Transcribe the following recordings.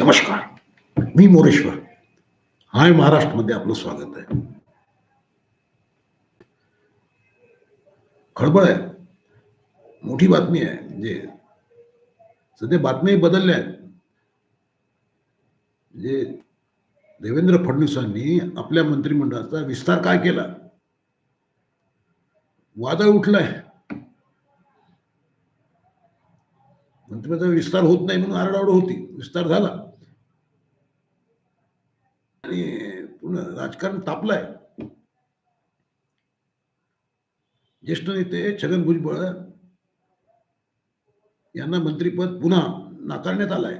नमस्कार. मी मोरेश्वर. हाय महाराष्ट्रमध्ये आपलं स्वागत आहे. खळबळ आहे. मोठी बातमी आहे. म्हणजे सध्या बातम्याही बदलल्या आहेत. म्हणजे देवेंद्र फडणवीसांनी आपल्या मंत्रिमंडळाचा विस्तार काय केला? वादळ उठलंय. मंत्रिमंडळाचा विस्तार होत नाही म्हणून आरडाओरड होती. विस्तार झाला. आणि पुन्हा राजकारण तापलंय. ज्येष्ठ नेते छगन भुजबळ यांना मंत्रीपद पुन्हा नाकारण्यात आलंय.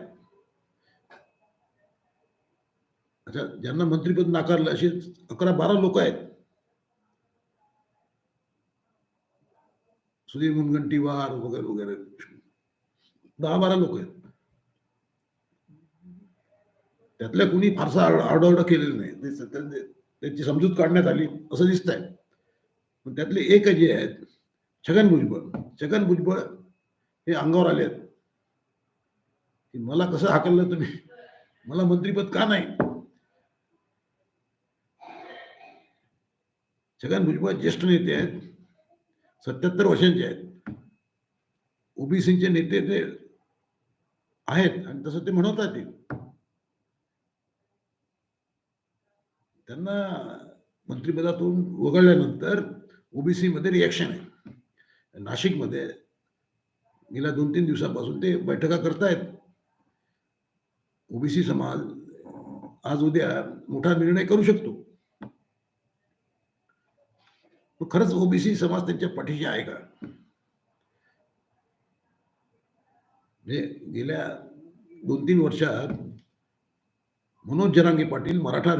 अच्छा ज्यांना मंत्रीपद नाकारलं असे अकरा बारा लोक आहेत. सुधीर मुनगंटीवार वगैरे वगैरे. दहा बारा लोक आहेत. त्यातल्या कुणी फारसा आरडाओरडा केलेलं नाही. त्यांची समजूत काढण्यात आली असं दिसत आहे पण त्यातले एक जे आहेत छगन भुजबळ. छगन भुजबळ हे अंगावर आले आहेत. की मला कसं हाकललं तुम्ही? मला मंत्रीपद का नाही? छगन भुजबळ ज्येष्ठ नेते आहेत. सत्याहत्तर वर्षांचे आहेत. ओबीसीचे नेते ते आहेत. आणि तसं ते म्हणतात ते त्यांना मंत्रिपदातून वगळल्यानंतर ओबीसीमध्ये रिॲक्शन आहे. नाशिकमध्ये गेल्या दोन तीन दिवसापासून ते बैठका करतायत. ओबीसी समाज आज उद्या मोठा निर्णय करू शकतो. खरंच ओबीसी समाज त्यांच्या पाठीशी आहे का? म्हणजे गेल्या दोन तीन वर्षात मनोज जरांगे पाटील मराठा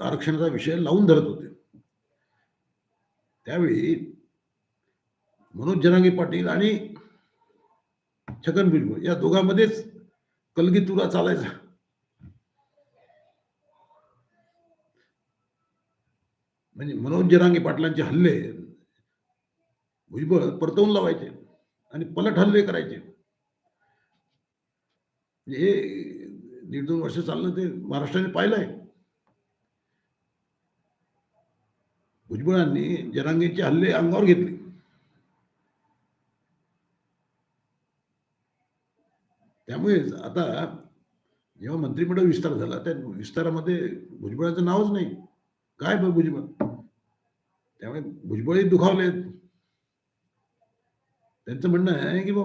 आरक्षणाचा विषय लावून धरत होते. त्यावेळी मनोज जनांगी पाटील आणि छगन भुजबळ या दोघांमध्येच कलगीतुरा चालायचा. म्हणजे मनोज जनांगी पाटलांचे हल्ले भुजबळ परतवून लावायचे आणि पलट हल्ले करायचे. म्हणजे हे दीड दोन वर्ष चाललं ते महाराष्ट्राने पाहिलंय. भुजबळांनी जरांगेचे हल्ले अंगावर घेतले. त्यामुळेच आता जेव्हा मंत्रिमंडळ विस्तार झाला त्या विस्तारामध्ये भुजबळाचं नावच नाही. काय भुजबळ? त्यामुळे भुजबळही दुखावले. त्यांचं म्हणणं आहे की बा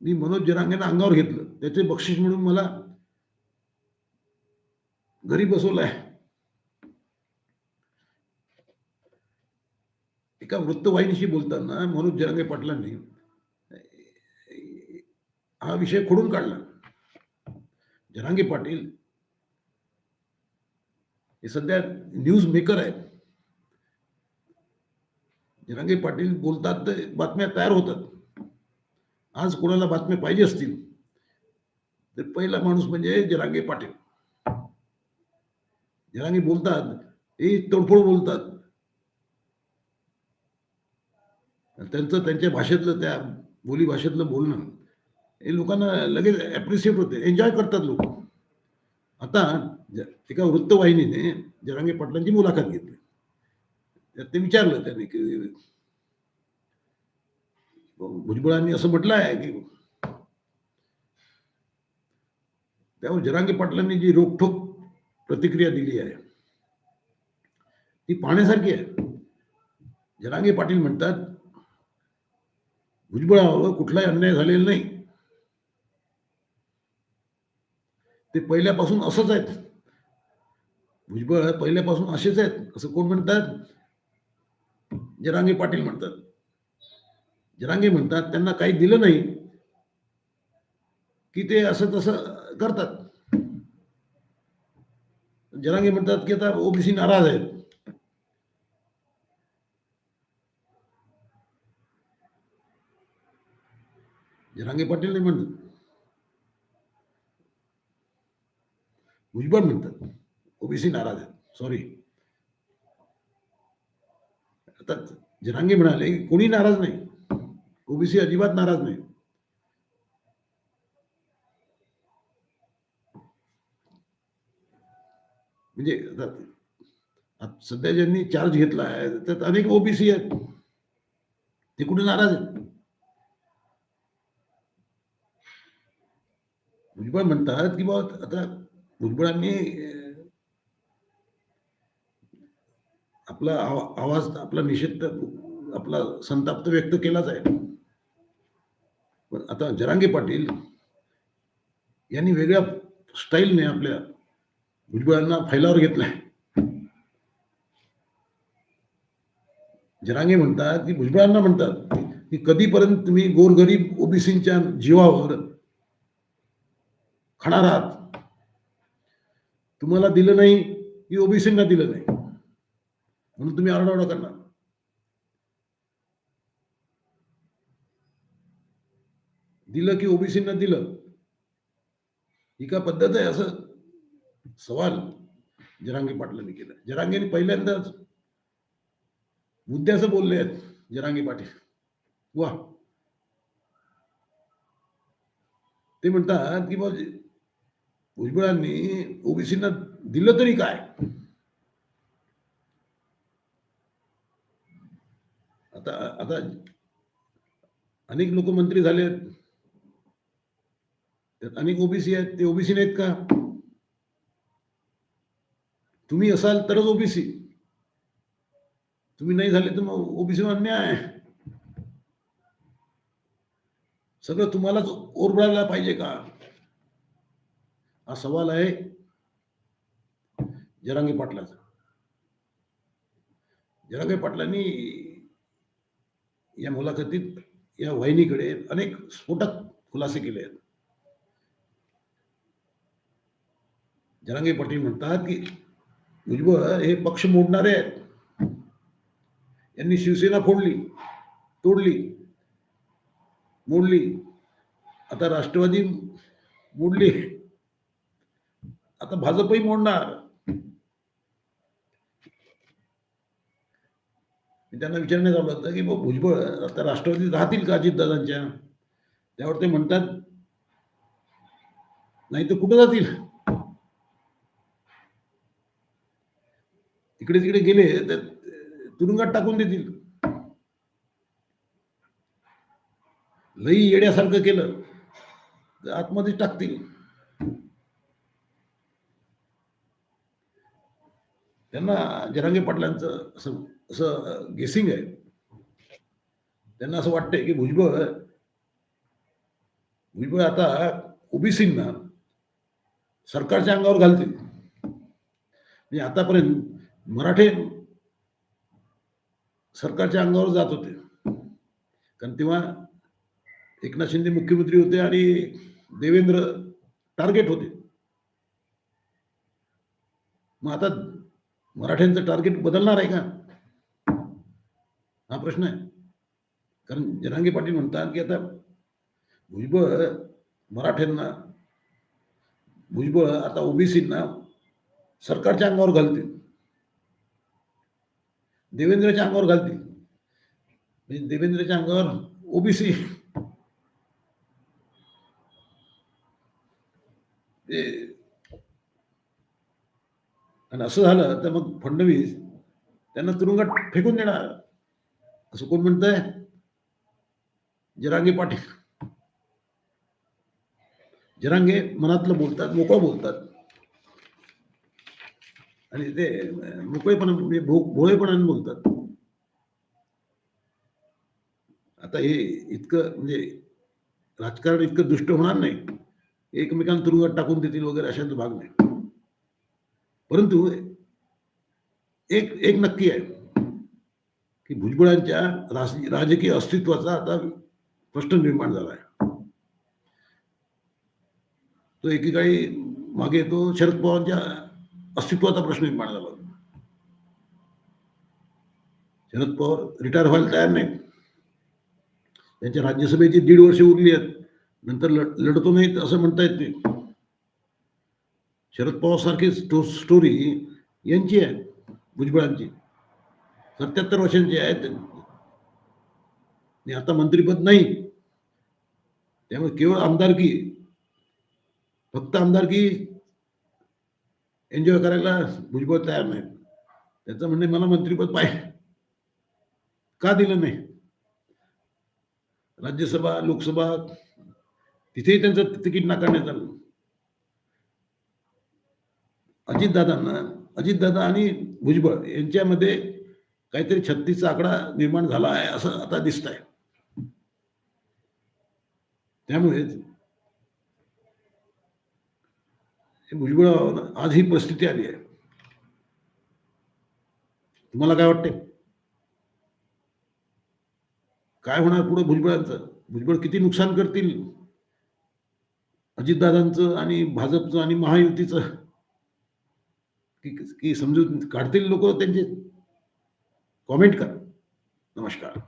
मी मनोज जरांगेनं अंगावर घेतलं. त्याचे बक्षीस म्हणून मला घरी बसवलं आहे एका वृत्तवाहिनीशी बोलताना मनोज जरांगे पाटलांनी हा विषय खोडून काढला. जरांगे पाटील हे सध्या न्यूज़ मेकर आहेत. जरांगे पाटील बोलतात तर बातम्या तयार होतात. आज कोणाला बातम्या पाहिजे असतील? तर पहिला माणूस म्हणजे जरांगे पाटील. जरांगे बोलतात हे तोडफोड बोलतात. त्यांचं त्यांच्या भाषेतलं त्या बोली भाषेतलं बोलणं हे लोकांना लगेच ॲप्रिशिएट होते. एन्जॉय करतात लोक. आता एका वृत्तवाहिनीने जरांगे पाटलांची मुलाखत घेतली. त्यात ते विचारलं त्याने की भुजबळांनी असं म्हटलं आहे की त्यावर जरांगे पाटलांनी जी रोखोक प्रतिक्रिया दिली आहे ती पाहण्यासारखी आहे. जरांगे पाटील म्हणतात भुजबळावर कुठलाही अन्याय झालेला नाही. ते पहिल्यापासून असंच आहेत. भुजबळ पहिल्यापासून असेच आहेत. असं कोण म्हणतात? जरांगे पाटील म्हणतात. जरांगे म्हणतात त्यांना काही दिलं नाही की ते असं तसं करतात. जरांगे म्हणतात की आता ओबीसी नाराज आहेत. जरांगे पाटील नाही म्हणतात भुजबळ म्हणतात ओबीसी नाराज़ आहेत सॉरी आता जरांगे म्हणाले की कोणी नाराज़ नाही ओबीसी अजिबात नाराज़ नाही म्हणजे सध्या ज्यांनी चार्ज घेतला आहे त्यात अनेक ओबीसी आहेत ते कुठे नाराज़ आहेत भुजबळ म्हणतात की बा आता भुजबळांनी आपला आवा- आवाज आपला निषेध आपला संताप तर व्यक्त केलाच आहे पण आता जरांगे पाटील यांनी वेगळ्या स्टाईलने आपल्या भुजबळांना फैलावर घेतलाय जरांगे म्हणतात की भुजबळांना म्हणतात की कधीपर्यंत तुम्ही गोरगरीब ओबीसींच्या जीवावर खाणार आहात. तुम्हाला दिलं नाही की ओबीसींना दिलं नाही. म्हणून तुम्ही आरडाओरडा करणार. दिलं की ओबीसींना दिलं ही का पद्धत आहे असं? सवाल जरांगे पाटलांनी केला. जरांगेने पहिल्यांदाच मुद्द्याचं बोलले आहेत जरांगे पाटील. वा. ते म्हणतात की बा भुजबळांनी ओबीसींना दिलं तरी काय? आता आता अनेक लोक मंत्री झाले आहेत. त्यात अनेक ओबीसी आहेत. ते ओबीसी नाहीत का? तुम्ही असाल तरच ओबीसी. तुम्ही नाही झाले तर मग ओबीसी अन्याय. आहे सगळं तुम्हालाच ओरबडायला पाहिजे का? हा सवाल आहे जरांगे पाटलाचा. जरांगे पाटलांनी या मुलाखतीत या वाहिनीकडे अनेक स्फोटक खुलासे केले आहेत. जरांगे पाटील म्हणतात की भुजबळ हे पक्ष मोडणारे आहेत. यांनी शिवसेना फोडली तोडली मोडली. आता राष्ट्रवादी मोडली. आता भाजपही मोडणार. मी त्यांना विचारण्यात आलं होतं की भुजबळ आता राष्ट्रवादीत राहतील का अजितदादांच्या? त्यावर ते म्हणतात नाही तर कुठं जातील? इकडे तिकडे गेले तर तुरुंगात टाकून देतील. लई येड्यासारखं केलं तर आतमध्ये टाकतील. त्यांना जरांगे पाटलांचं असं असं गेसिंग आहे. त्यांना असं वाटतंय की भुजबळ भुजबळ आता ओबीसींना सरकारच्या अंगावर घालतील. म्हणजे आतापर्यंत मराठे सरकारच्या अंगावर जात होते. कारण तेव्हा एकनाथ शिंदे मुख्यमंत्री होते आणि देवेंद्र टार्गेट होते. मग आता मराठ्यांचं टार्गेट बदलणार आहे का? हा प्रश्न आहे. कारण जनांगे पाटील म्हणतात की आता भुजबळ मराठ्यांना, भुजबळ आता ओबीसींना सरकारच्या अंगावर घालतील. देवेंद्रच्या अंगावर घालतील. म्हणजे देवेंद्रच्या अंगावर ओबीसी. आणि असं झालं तर मग फडणवीस त्यांना तुरुंगात फेकून देणार. असं कोण म्हणतंय? जरांगे पाटील. जरांगे मनातलं बोलतात मोकळं बोलतात. आणि ते मोकळेपणा म्हणजे भो भोळेपणाने बोलतात. आता हे इतकं म्हणजे राजकारण इतकं दुष्ट होणार नाही. एकमेकांना तुरुंगात टाकून देतील वगैरे अशांचा भाग नाही. परंतु एक एक नक्की आहे की भुजबळांच्या राजकीय अस्तित्वाचा आता प्रश्न निर्माण झाला आहे. तो एकेकाळी मागे तो शरद पवारांच्या अस्तित्वाचा प्रश्न निर्माण झाला शरद पवार रिटायर व्हायला तयार नाही त्यांच्या राज्यसभेची दीड वर्ष उरली आहेत. नंतर लढतो नाहीत असं म्हणता येत नाही. शरद पवार सारखी स्टो स्टोरी यांची आहे भुजबळांची. सत्याहत्तर वर्षांची आहेत आणि आता मंत्रीपद नाही. त्यामुळे केवळ आमदारकी फक्त आमदारकी एन्जॉय करायला भुजबळ तयार नाही. त्याचं म्हणणे मला मंत्रीपद पाहिजे. का दिलं नाही? राज्यसभा लोकसभा तिथेही त्यांचं तिकीट नाकारण्यात आलं. अजितदादांना अजितदादा आणि भुजबळ यांच्यामध्ये काहीतरी छत्तीसचा आकडा निर्माण झाला आहे असं आता दिसत आहे त्यामुळे भुजबळ आज ही परिस्थिती आली आहे. तुम्हाला काय वाटते काय होणार पुढे भुजबळांचं? भुजबळ किती नुकसान करतील? अजितदादांचं आणि भाजपचं आणि महायुतीचं? की की समजून काढतील लोक त्यांचे कॉमेंट करा. नमस्कार.